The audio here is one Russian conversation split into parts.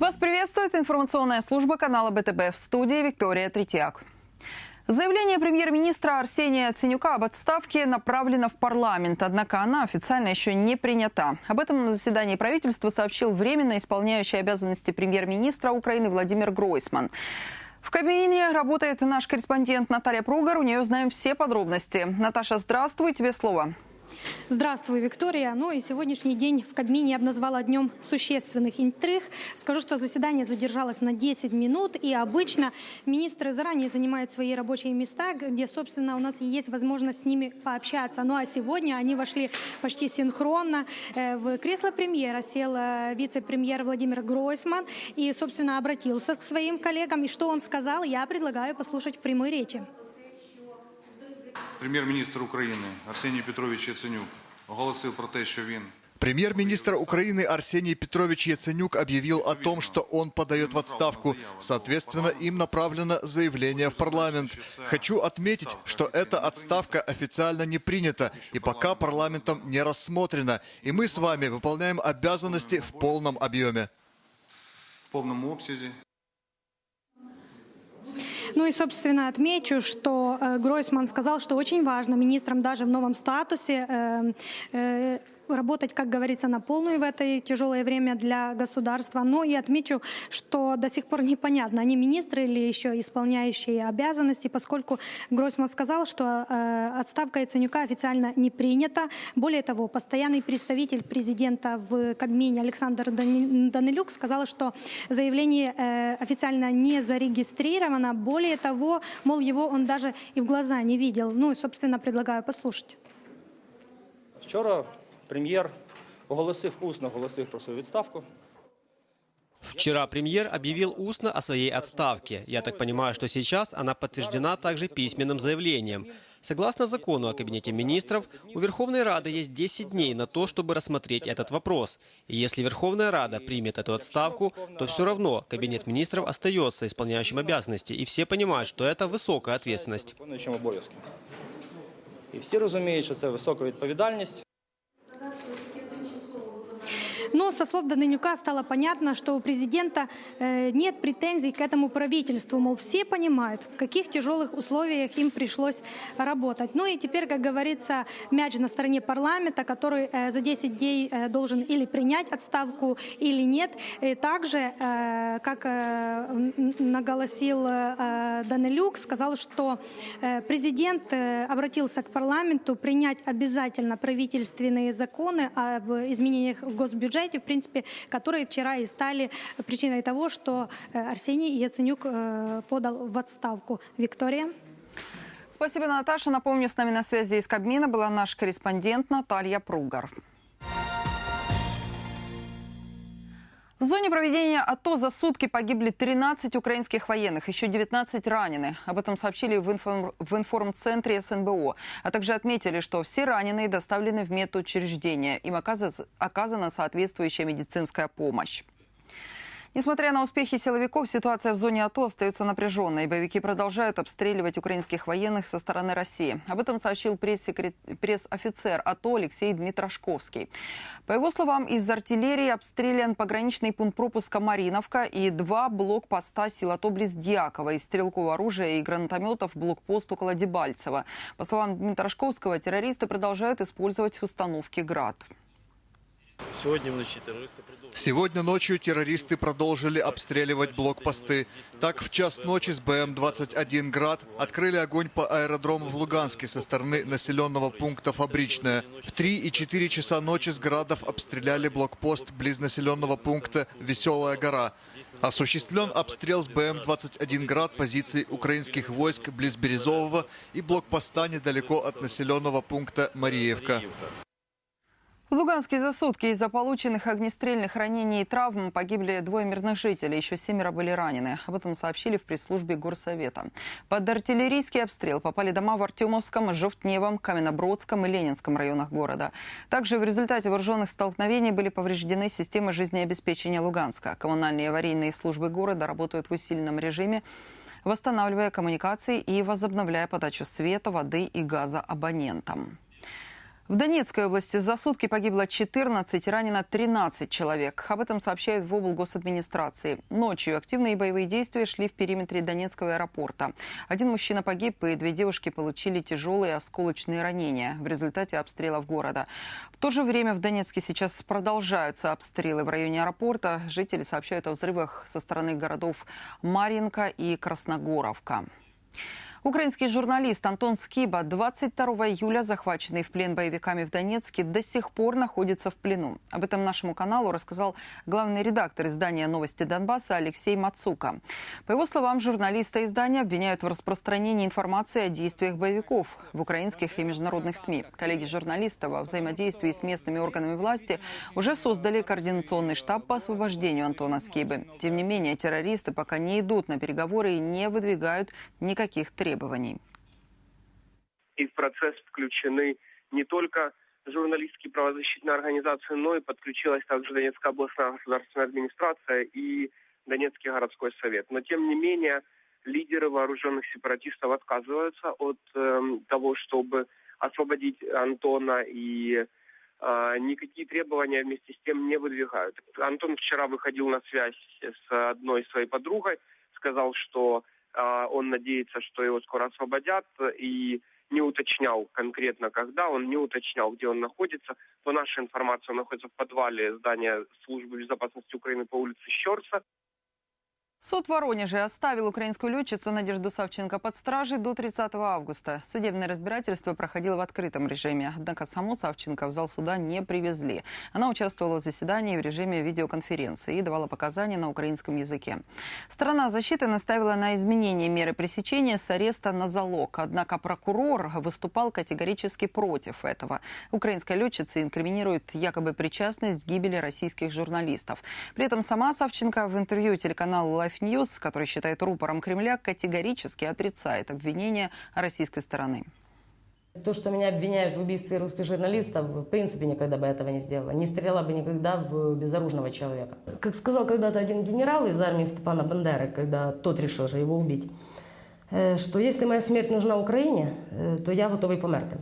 Вас приветствует информационная служба канала БТБ в студии Виктория Третьяк. Заявление премьер-министра Арсения Ценюка об отставке направлено в парламент, однако она официально еще не принята. Об этом на заседании правительства сообщил временно исполняющий обязанности премьер-министра Украины Владимир Гройсман. В кабине работает наш корреспондент Наталья Пругар. У нее знаем все подробности. Наташа, здравствуй, тебе слово. Здравствуй, Виктория. Ну и сегодняшний день в Кабмине я бы назвала днем существенных интриг. Скажу, что заседание задержалось на 10 минут, и обычно министры заранее занимают свои рабочие места, где, собственно, у нас есть возможность с ними пообщаться. Ну а сегодня они вошли почти синхронно. Э, В кресло премьера сел э, вице-премьер Владимир Гройсман и, собственно, обратился к своим коллегам. И что он сказал, я предлагаю послушать в прямой речи. Прем'єр-міністр України Арсеній Петрович Яценюк оголосив про те, що він Премьер-министр Украины Арсений Петрович Яценюк объявил о том, что он подает в отставку. Соответственно, им направлено заявление в парламент. Хочу отметить, что эта отставка официально не принята и пока парламентом не рассмотрена. И мы с вами выполняем обязанности в полном объеме. в повному обсязі Ну и, собственно, отмечу, что э, Гройсман сказал, что очень важно министрам даже в новом статусе э, э, работать, как говорится, на полную в это тяжелое время для государства. Но и отмечу, что до сих пор непонятно, они министры или еще исполняющие обязанности, поскольку Гройсман сказал, что отставка Яценюка официально не принята. Более того, постоянный представитель президента в Кабмине Александр Дани- Данилюк сказал, что заявление официально не зарегистрировано. Более того, мол, его он даже и в глаза не видел. Ну и, собственно, предлагаю послушать. Вчора прем'єр оголосив усно оголосив про свою відставку. Вчера премьер объявил устно о своей отставке. Я так понимаю, что сейчас она подтверждена также письменным заявлением. Согласно закону о Кабинете министров, у Верховной Рады есть 10 дней на то, чтобы рассмотреть этот вопрос. И если Верховная Рада примет эту отставку, то все равно Кабинет министров остается исполняющим обязанности. И все понимают, что это высокая ответственность. виконуючим обов'язки. І всі розуміють, що це висока відповідальність. Но со слов Данилюка стало понятно, что у президента э, нет претензий к этому правительству. Мол, все понимают, в каких тяжелых условиях им пришлось работать. Ну и теперь, как говорится, мяч на стороне парламента, который э, за 10 дней э, должен или принять отставку, или нет. И также, как наголосил Данилюк, сказал, что президент обратился к парламенту принять обязательно правительственные законы об изменениях в госбюджете, в принципе, которые вчера и стали причиной того, что э, Арсений Яценюк э, подал в отставку. Виктория. Спасибо, Наташа. Напомню, с нами на связи из Кабмина была наш корреспондент Наталья Пругар. В зоне проведения АТО за сутки погибли 13 украинских военных, еще 19 ранены. Об этом сообщили в, информ- в информцентре СНБО. А также отметили, что все раненые доставлены в медучреждения. Им оказа- оказана соответствующая медицинская помощь. Несмотря на успехи силовиков, ситуация в зоне АТО остается напряженной. Боевики продолжают обстреливать украинских военных со стороны России. Об этом сообщил пресс-офицер АТО Алексей Дмитрошковский. По его словам, из артиллерии обстрелян пограничный пункт пропуска Мариновка и два блокпоста сил АТО близ Дьякова. Из стрелкового оружия и гранатометов блокпост около Дебальцева. По словам Дмитрошковского, террористы продолжают использовать установки «Град». Сегодня ночью террористы продолжили обстреливать блокпосты. Так, в час ночи с БМ-21 «Град» открыли огонь по аэродрому в Луганске со стороны населенного пункта «Фабричная». В 3 и 4 часа ночи с «Градов» обстреляли блокпост близ населенного пункта «Веселая гора». Осуществлен обстрел с БМ-21 «Град» позиций украинских войск близ Березового и блокпоста недалеко от населенного пункта Мариевка. В Луганске за сутки из-за полученных огнестрельных ранений и травм погибли двое мирных жителей, еще семеро были ранены. Об этом сообщили в пресс-службе Горсовета. Под артиллерийский обстрел попали дома в Артемовском, Жовтневом, Каменнобродском и Ленинском районах города. Также в результате вооруженных столкновений были повреждены системы жизнеобеспечения Луганска. Коммунальные аварийные службы города работают в усиленном режиме, восстанавливая коммуникации и возобновляя подачу света, воды и газа абонентам. В Донецкой области за сутки погибло 14, ранено 13 человек. Об этом сообщают в облгосадминистрации. Ночью активные боевые действия шли в периметре Донецкого аэропорта. Один мужчина погиб, и две девушки получили тяжелые осколочные ранения в результате обстрелов города. В то же время в Донецке сейчас продолжаются обстрелы в районе аэропорта. Жители сообщают о взрывах со стороны городов Марьинка и Красногоровка. Украинский журналист Антон Скиба 22 июля, захваченный в плен боевиками в Донецке, до сих пор находится в плену. Об этом нашему каналу рассказал главный редактор издания «Новости Донбасса» Алексей Мацука. По его словам, журналиста издания обвиняют в распространении информации о действиях боевиков в украинских и международных СМИ. Коллеги журналиста во взаимодействии с местными органами власти уже создали координационный штаб по освобождению Антона Скибы. Тем не менее, террористы пока не идут на переговоры и не выдвигают никаких требований. И в процесс включены не только журналистские правозащитные организации, но и подключилась также Донецкая областная государственная администрация и Донецкий городской совет. Но тем не менее лидеры вооруженных сепаратистов отказываются от эм, того, чтобы освободить Антона и э, никакие требования вместе с тем не выдвигают. Антон вчера выходил на связь с одной своей подругой, сказал, что э, он надеется, что его скоро освободят, и не уточнял конкретно когда, он не уточнял, где он находится. По нашей информации, он находится в подвале здания службы безопасности Украины по улице Щерса. Суд Воронеже оставил украинскую летчицу Надежду Савченко под стражей до 30 августа. Судебное разбирательство проходило в открытом режиме. Однако саму Савченко в зал суда не привезли. Она участвовала в заседании в режиме видеоконференции и давала показания на украинском языке. Сторона защиты наставила на изменение меры пресечения с ареста на залог. Однако прокурор выступал категорически против этого. Украинская летчица инкриминирует якобы причастность к гибели российских журналистов. При этом сама Савченко в интервью телеканалу Life News, который считает рупором Кремля, категорически отрицает обвинения российской стороны. То, что меня обвиняют в убийстве русских журналистов, в принципе никогда бы этого не сделала. Не стреляла бы никогда в безоружного человека. Как сказал когда-то один генерал из армии Степана Бандеры, когда тот решил же его убить, э, что если моя смерть нужна Украине, э, то я готовый померти.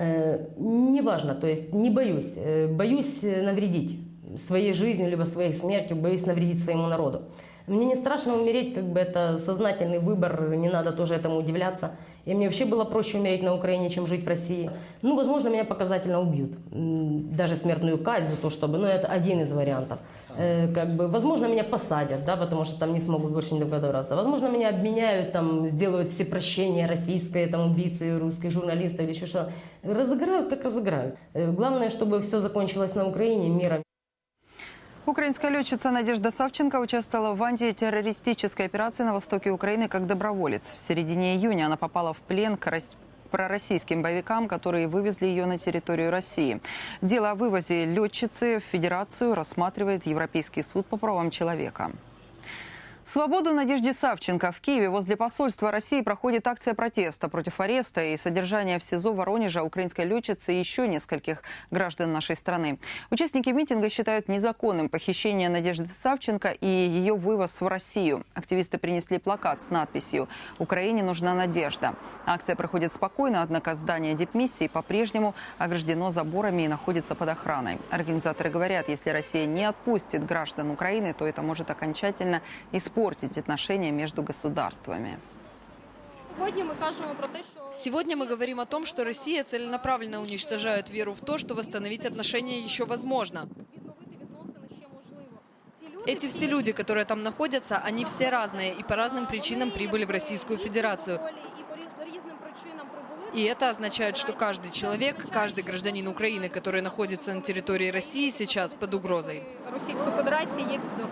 Э, Неважно, то есть не боюсь. Боюсь навредить своей жизнью, либо своей смертью, боюсь навредить своему народу. Мне не страшно умереть, как бы это сознательный выбор, не надо тоже этому удивляться. И мне вообще было проще умереть на Украине, чем жить в России. Ну, возможно, меня показательно убьют. Даже смертную казнь за то, чтобы... Ну, это один из вариантов. Э, как бы, возможно, меня посадят, да, потому что там не смогут больше не договариваться. Возможно, меня обменяют, там, сделают все прощения российской, там, убийцы, русских журналистов или еще что. Разыграют, как разыграют. Э, Главное, чтобы все закончилось на Украине миром. Украинская летчица Надежда Савченко участвовала в антитеррористической операции на востоке Украины как доброволец. В середине июня она попала в плен к рос- пророссийским боевикам, которые вывезли ее на территорию России. Дело о вывозе летчицы в Федерацию рассматривает Европейский суд по правам человека. Свободу Надежде Савченко. В Киеве возле посольства России проходит акция протеста против ареста и содержания в СИЗО Воронежа украинской летчицы и еще нескольких граждан нашей страны. Участники митинга считают незаконным похищение Надежды Савченко и ее вывоз в Россию. Активисты принесли плакат с надписью «Украине нужна надежда». Акция проходит спокойно, однако здание дипмиссии по-прежнему ограждено заборами и находится под охраной. Организаторы говорят, если Россия не отпустит граждан Украины, то это может окончательно испортить отношения между государствами. Сьогодні ми кажемо про те, що Сегодня мы говорим о том, что Россия целенаправленно уничтожает веру в то, что восстановить отношения еще возможно. відновити відносини ще можливо. Ці люди Эти все люди, которые там находятся, они все разные и по разным причинам прибыли в Российскую Федерацию. і по різ- різним причинам прибули. И это означает, что каждый человек, каждый гражданин Украины, который находится на территории России сейчас под угрозой. Російської Федерації є під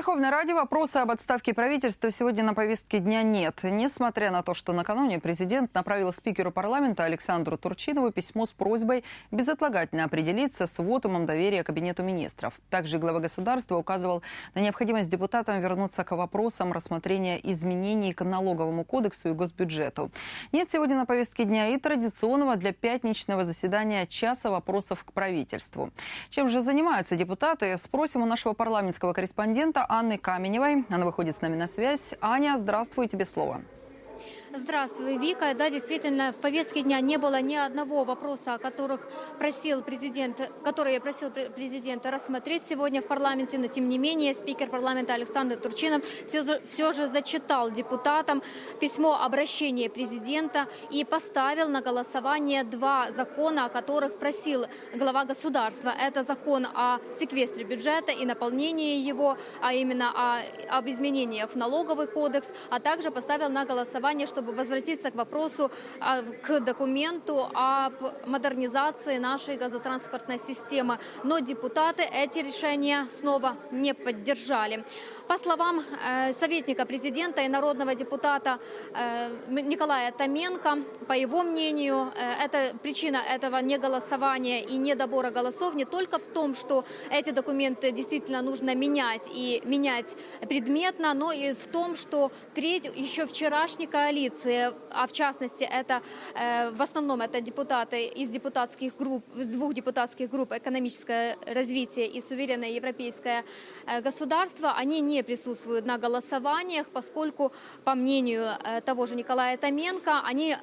Верховной Раде вопроса об отставке правительства сегодня на повестке дня нет. Несмотря на то, что накануне президент направил спикеру парламента Александру Турчинову письмо с просьбой безотлагательно определиться с вотумом доверия Кабинету министров. Также глава государства указывал на необходимость депутатам вернуться к вопросам рассмотрения изменений к налоговому кодексу и госбюджету. Нет сегодня на повестке дня и традиционного для пятничного заседания часа вопросов к правительству. Чем же занимаются депутаты? Спросим у нашего парламентского корреспондента Анны Каменевой. Она выходит с нами на связь. Аня, здравствуй, тебе слово. Здравствуй, Вика. Да, действительно, в повестке дня не было ни одного вопроса, о которых просил президент, которые просил пре- президента рассмотреть сегодня в парламенте, но тем не менее спикер парламента Александр Турчинов все все же зачитал депутатам письмо обращения президента и поставил на голосование два закона, о которых просил глава государства. Это закон о секвестре бюджета и наполнении его, а именно о, об изменениях в налоговый кодекс, а также поставил на голосование, чтобы возвратиться к вопросу, а, к документу об модернизации нашей газотранспортной системы. Но депутаты эти решения снова не поддержали. По словам э, советника президента и народного депутата э, Николая Томенко, по его мнению, э, это, причина этого неголосования и недобора голосов не только в том, что эти документы действительно нужно менять и менять предметно, но и в том, что треть еще вчерашней коалиции, а в частности это в основном это депутаты из депутатских групп, двух депутатских групп «Экономическое развитие» и «Суверенное европейское государство», они не присутствуют на голосованиях, поскольку, по мнению э, того же Николая Томенко, они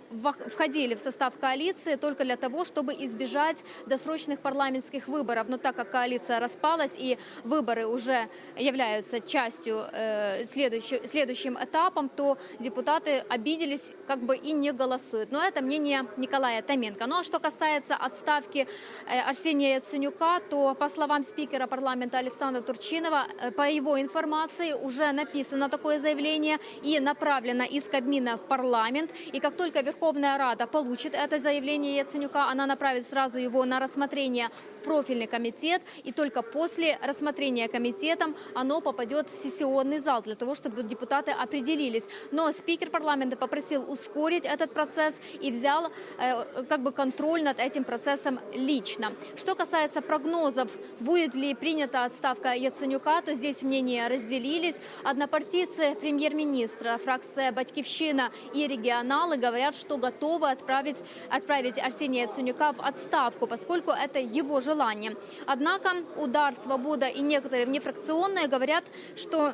входили в состав коалиции только для того, чтобы избежать досрочных парламентских выборов. Но так как коалиция распалась и выборы уже являются частью э, следующим этапом, то депутаты обиделись как бы и не голосуют. Но это мнение Николая Томенко. Ну а что касается отставки э, Арсения Яценюка, то по словам спикера парламента Александра Турчинова, по его информации уже написано такое заявление и направлено из Кабмина в парламент. И как только Верховная Рада получит это заявление Яценюка, она направит сразу его на рассмотрение профильный комитет, и только после рассмотрения комитетом оно попадет в сессионный зал для того, чтобы депутаты определились. Но спикер парламента попросил ускорить этот процесс и взял э, как бы контроль над этим процессом лично. Что касается прогнозов, будет ли принята отставка Яценюка, то здесь мнения разделились. Однопартийцы премьер-министра, фракция «Батькивщина» и регионалы говорят, что готовы отправить, отправить Арсения Яценюка в отставку, поскольку это его желание. Однако удар «Свобода» и некоторые внефракционные говорят, что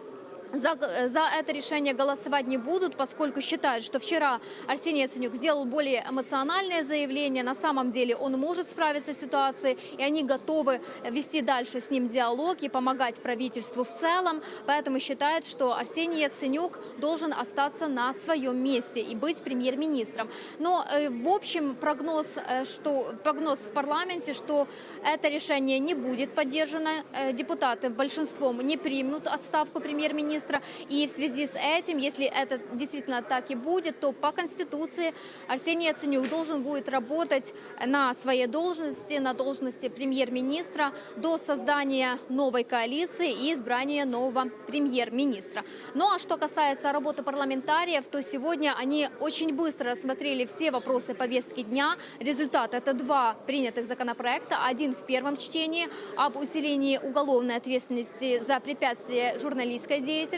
за, за это решение голосовать не будут, поскольку считают, что вчера Арсений Яценюк сделал более эмоциональное заявление. На самом деле он может справиться с ситуацией, и они готовы вести дальше с ним диалог и помогать правительству в целом. Поэтому считают, что Арсений Яценюк должен остаться на своем месте и быть премьер-министром. Но э, в общем прогноз, э, что, прогноз в парламенте, что это решение не будет поддержано. Э, Депутаты большинством не примут отставку премьер-министра. И в связи с этим, если это действительно так и будет, то по Конституции Арсений Яценюк должен будет работать на своей должности, на должности премьер-министра до создания новой коалиции и избрания нового премьер-министра. Ну а что касается работы парламентариев, то сегодня они очень быстро рассмотрели все вопросы повестки дня. Результат – это два принятых законопроекта. Один в первом чтении об усилении уголовной ответственности за препятствие журналистской деятельности,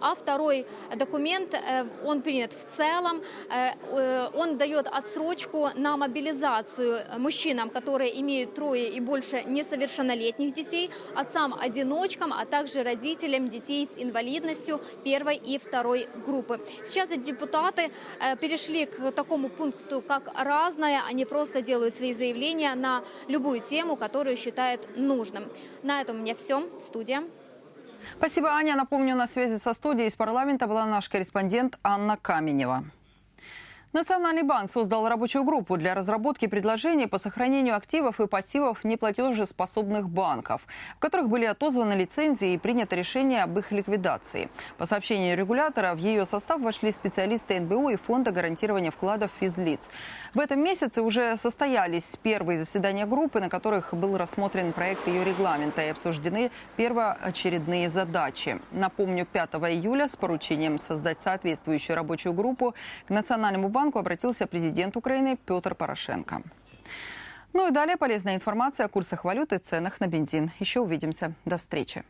а второй документ, э, он принят в целом, э, э, он дает отсрочку на мобилизацию мужчинам, которые имеют трое и больше несовершеннолетних детей, отцам-одиночкам, а также родителям детей с инвалидностью первой и второй группы. Сейчас депутаты перешли к такому пункту, как разное. Они просто делают свои заявления на любую тему, которую считают нужным. На этом у меня все. Студия. Спасибо, Аня. Напомню, на связи со студией из парламента была наш корреспондент Анна Каменева. Национальный банк создал рабочую группу для разработки предложений по сохранению активов и пассивов неплатежеспособных банков, в которых были отозваны лицензии и принято решение об их ликвидации. По сообщению регулятора, в ее состав вошли специалисты НБУ и Фонда гарантирования вкладов физлиц. В этом месяце уже состоялись первые заседания группы, на которых был рассмотрен проект ее регламента и обсуждены первоочередные задачи. Напомню, 5 июля с поручением создать соответствующую рабочую группу к Национальному банку обратился президент Украины Петр Порошенко. Ну и далее полезная информация о курсах валют и ценах на бензин. Еще увидимся. До встречи.